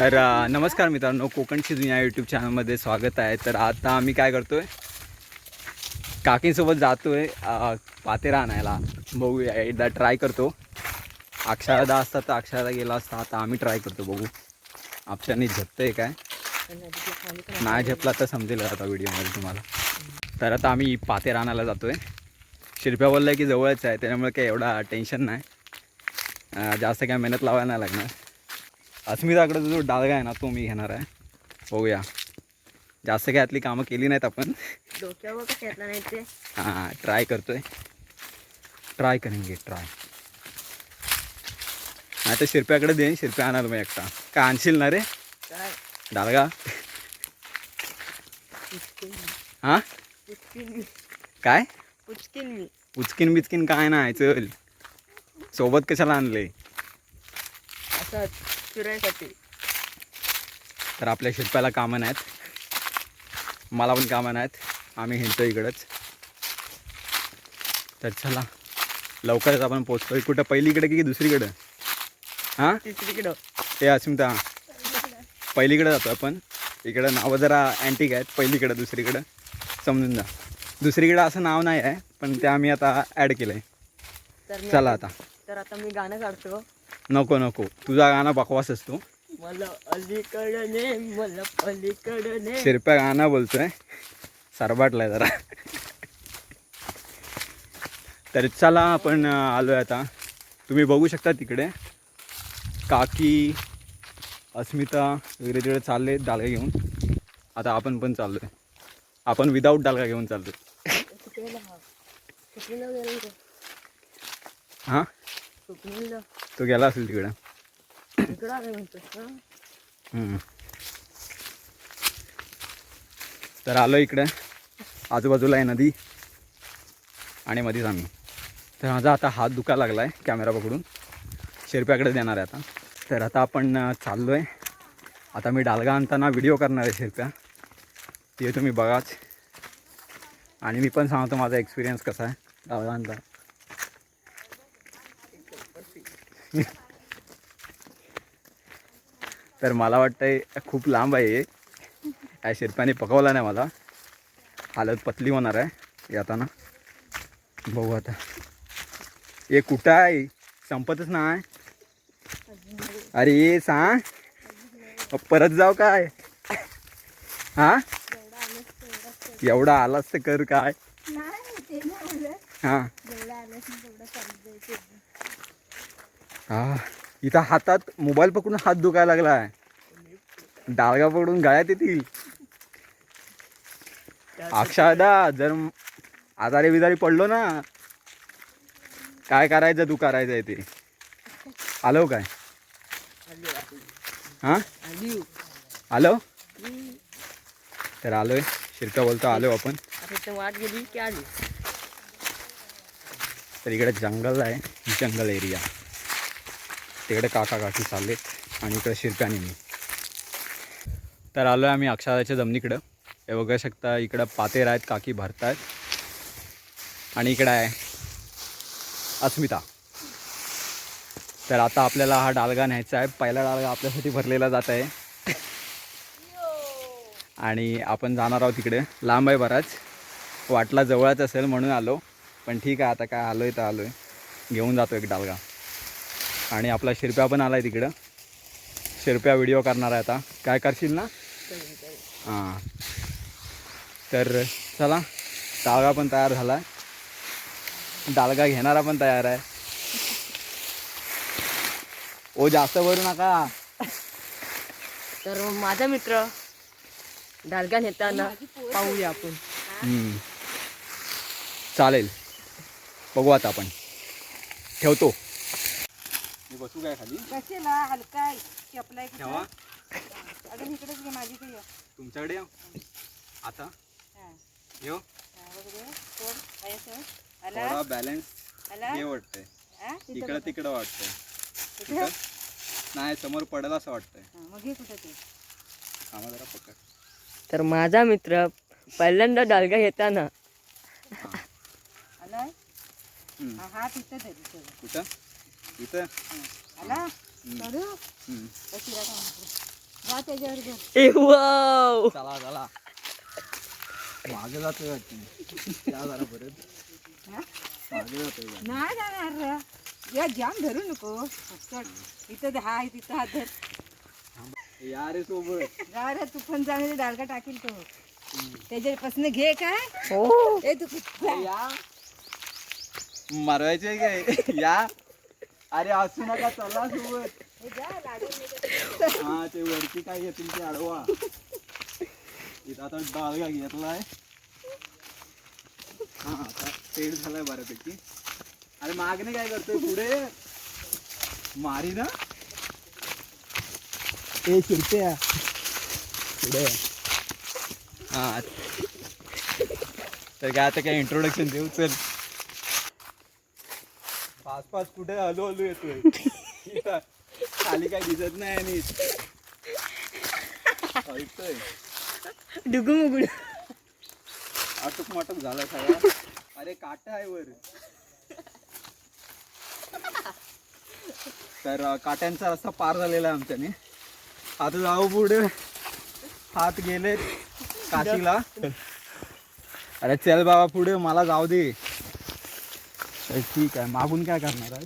तर नमस्कार मित्रांनो कोकणची दुनिया यूट्यूब चॅनलमध्ये स्वागत आहे. तर आता आम्ही काय करतो आहे काकींसोबत जातो आहे पातेरा आणायला. बघू एकदा ट्राय करतो. अक्षरादा असता तर अक्षराला गेला असता आता आम्ही ट्राय करतो बघू. आपशाने झपतं आहे काय? नाही झेपला तर समजेल आता व्हिडिओमध्ये तुम्हाला. तर आता आम्ही पातेरा आणायला जातो आहे शिरप्या बोललं की जवळच आहे त्याच्यामुळे काही एवढा टेन्शन नाही. जास्त काय मेहनत लावायला नाही लागणार. अस्मिताकडे जो डाळगा आहे ना तो मी घेणार आहे. बघूया. जास्त काय यातली कामं केली नाहीत आपण. हां ट्राय करतोय. ट्राय करेंगे ट्राय नाही तर शिरप्याकडे देईन शिरप्या आणणार मी एकटा. काय आणशील ना रे? काय? डाळगा पुचकीन हां? काय? उचकीन बिचकीन काय नाही चल. सोबत कशाला आणले? असं फिरायसाठी तर आपल्या शिरप्याला कामं नाहीत. मला पण कामं नाहीत. आम्ही हिंडतो इकडंच. तर चला लवकरच आपण पोचतोय कुठं? पहिलीकडे की दुसरीकडं? हां? तिसरीकडं. ते अस्मिता पहिलीकडे जातो आपण. इकडं नावं जरा अँटिक आहेत. पहिलीकडं दुसरीकडं. समजून जा. दुसरीकडं असं नाव नाही आहे पण ते आम्ही आता ॲड केलं आहे चला आता. तर आता मी गाणं काढतो. नको नको. तुझा गाणं बकवास असतो मला अलीकडं ने मला पलीकडं ने. शिरप्या गाणं बोलतोय. सरबाटलाय जरा. तर चला आपण अं, आलोय आता. तुम्ही बघू शकता तिकडे. काकी अस्मिता वगैरे तिकडे चालले डालगा घेऊन. आता आपण पण चाललोय. आपण विदाऊट डालगा घेऊन का? हां? तो गेला असेल तिकडं? हा. तर आलो इकडे. आजूबाजूला आहे नदी आणि मध्येच आम्ही. तर माझा आता हात दुखायला लागला आहे कॅमेरा पकडून. शिरप्याकडे देणार आहे आता. तर आता आपण चाललो आहे आता मी डालगा आणताना व्हिडिओ करणार आहे शिरप्या. ते तुम्ही बघाच. आणि मी पण सांगतो माझा एक्सपिरियन्स कसा आहे. डालगा आणता तर मला वाटतंय खूप लांब आहे हे. या शिरप्याने पकवला नाही मला. हालत पतली होणार आहे. येताना बघू आता. हे कुठं आहे? संपतच नाही. अरे ये सांग. परत जाऊ काय? हा? एवढा आलास तर कर काय? हा. हा इथं हातात मोबाईल पकडून हात दुखायला लागला आहे डाळगा पकडून गाळ्यात येतील. अक्षादा जर आजारी बिजारी पडलो ना काय करायचं तू करायचं आहे ते. आलो काय? हां? आली? आलो तर आलोय शिरका बोलतो आलो आपण. वाट गेली की आली? तर इकडे जंगल आहे जंगल एरिया. तिकडे काका काकी चाललेत आणि इकडे शिरप्याने मी तर आलो आहे आम्ही अक्षराच्या जमनीकडं. हे बघू शकता इकडं पातेर आहेत काकी भरतायत. आणि इकडं आहे अस्मिता. तर आता आपल्याला हा डालगा न्यायचा आहे. पहिला डालगा आपल्यासाठी भरलेला जात आहे. आणि आपण जाणार आहोत तिकडे लांब आहे बराच. वाटला जवळच असेल म्हणून आलो. पण ठीक आहे आता काय आलो आहे तर आलो आहे घेऊन जातो एक डालगा. आणि आपला शिरप्या पण आला आहे तिकडं. शिरप्या व्हिडिओ करणार आहे आता. काय करशील ना? हां. तर चला डालगा पण तयार झाला आहे डालगा घेणारा पण तयार आहे. ओ जास्त भरू नका. तर माझा मित्र डालगा नेताना पाहूया आपण. हम्म. चालेल. बघू आता आपण. ठेवतो. बसू काय खाली? कशाला हलका चपलाय ठेवा. अगं इकडेच घे माझी काही तुमच्याकडे येऊ? आता? थोडा बॅलन्स आला? हे वाटतंय? तिथं इकडं. तिकडं वाटतंय. तिथं? कुठं? नाही समोर पडेल असं वाटतंय. मग घे कुठं ते. थांबा जरा पकड. तर माझा मित्र पहिल्यांदा डालगा घेताना हम्म. हा हात इथं दे इथं. कुठं? इथं? आला? वा त्याच्यावर. ए वाव! चला चला. मागे जातोय वाटतं. या जरा परत. हा? मागे जातोय जरा. नाही जाणार रे. या जाम धरू नको. इथं हा आहे तिथं हात धर. या रे सोबत. जा रे तू पण जाणे डालका टाकील तो. त्याच्यापासून घे काय? हो. ए तू कुठं- या. मारवायचे काय? या. अरे असू नका चला सोबत. हे ते वरती काय येतील ते अडवा इथं आता डाळगा घेतलाय. हा आता पेड झालाय बऱ्यापैकी. अरे मागणे काय करतोय पुढे? मारी ना. ए शिरते. पुढे. हा. तर काय आता काय इंट्रोडक्शन देऊ? चल. पाच कुठे हलू हलू येतोय. खाली काय दिसत नाही आणि ऐकतोय डुगू मुगडू आटूक माटूक झाला सगळा. अरे काटा आहे वर. तर काट्यांचा रस्ता पार झालेला आहे आमच्याने. आता जाऊ पुढे. हात गेले काशीला अरे चल बाबा पुढे. मला जाऊ दे. तर ठीक आहे. मागून काय करणार आहे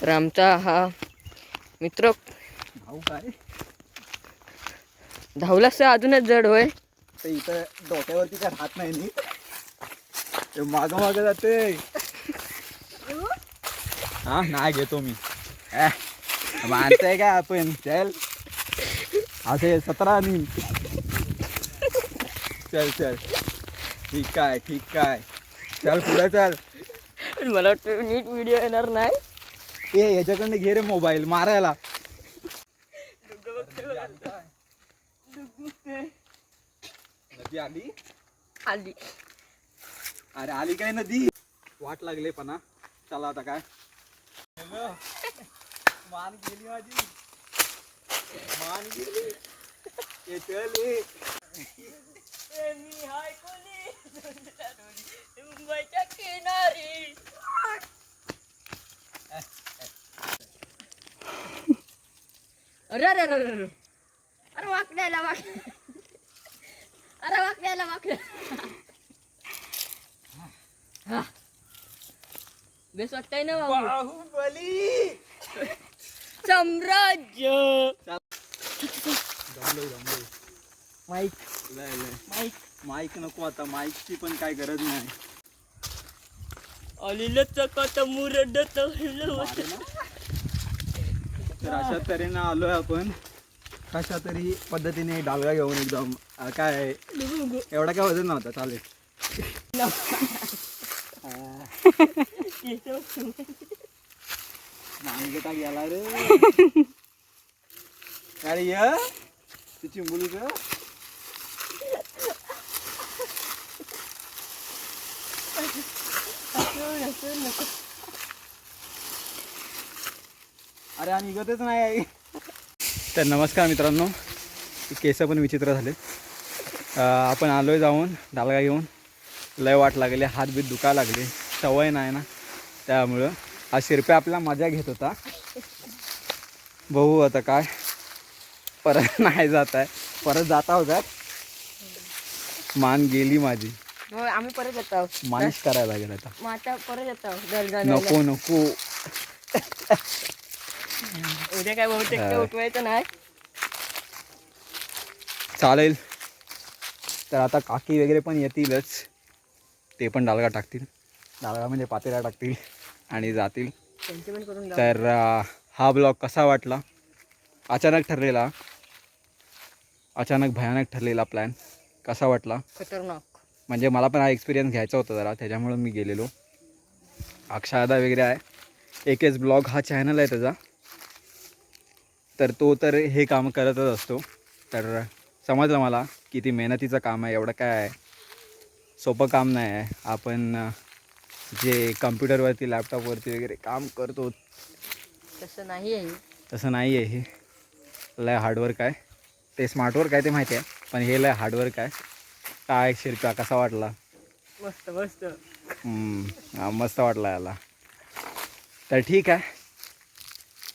तर आमचा हा मित्र भाऊ काय? धावलाच तर अजूनच जड होय? ते इथं डोक्यावरती काय राहत नाही नी. ते माग माग जाते. हा नाही घेतो मी. मानतंय का आपण? चल. असे सतरा नी. चल चल. ठीक आहे ठीक आहे. चल पुढे चल. मला वाटतं नीट व्हिडिओ येणार नाही. ए याच्याकडनं घे रे मोबाईल मारायला. नदी आली? आली. अरे आली काय नदी? वाट लागले पण. चला आता काय. मान गेली माझी. मान गेली. चल अरे अरे अरे अरे अरे. अरे वाकड्याला वाक अरे वाकड्याला वाकड्या. बेस वाटतंय ना बाहुबली साम्राज्य. माईक. लय लय. माईक. माईक नको आता माईकची पण काय गरज नाही. आलेलं चकात मुरडत. तर अशा तऱ्हेनं आलोय आपण. कशा तरी पद्धतीने डालगा घेऊन एकदम अं, काय एवढा काय वजन नव्हता चालेल. मानगटा गेला रे. अरे य ती चिंबुली का अरे आणि निघतच नाही आहे तर नमस्कार मित्रांनो केस पण विचित्र झाले आपण आलोय जाऊन डालगा घेऊन. लय वाट लागली हात बीत दुखा लागले सवय नाही ना. त्यामुळं हा शिरप्या आपला मजा घेत होता. बघू आता काय. परत नाही जात आहे. परत जाता होता. मान गेली माझी. हो आम्ही परत येत आहोत. मालिश करायला लागेल आता. मग आता परत येत आहोत. दर्गा नको नको. उद्या काय बहुतेक काय. उठवायचं नाही. चालेल. तर आता काकी वगैरे पण येतीलच. ते पण डालगा टाकतील. डालगा म्हणजे पातेला टाकतील आणि जातील. तर हा ब्लॉग कसा वाटला? अचानक ठरलेला. अचानक भयानक ठरलेला प्लॅन कसा वाटला? खतरनाक. म्हणजे मला पण हा एक्सपिरियन्स घ्यायचा होता जरा. त्याच्यामुळं मी गेलेलो. अक्षादा वगैरे आहे. एक एस ब्लॉग. हा चॅनल आहे त्याचा. तर तो तर हे काम करतच असतो. तर समजलं मला किती मेहनतीचं काम आहे एवढं काय आहे. सोपं काम नाही आहे. आपण जे कम्प्युटरवरती लॅपटॉपवरती वगैरे काम करतो. तसं नाही आहे. तसं नाही आहे हे. लय हार्डवर्क आहे. ते स्मार्टवर्क आहे ते माहिती आहे पण हे लय हार्डवर्क आहे. काय शिरप्या कसा वाटला? मस्त मस्त. मस्त वाटला याला. तर ठीक आहे.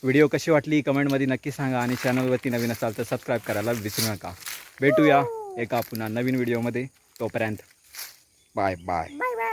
व्हिडिओ कशी वाटली कमेंटमध्ये नक्की सांगा आणि चॅनलवरती नवीन असाल तर सबस्क्राईब करायला विसरू नका. भेटूया एका पुन्हा नवीन व्हिडिओमध्ये. तोपर्यंत बाय बाय. Bye bye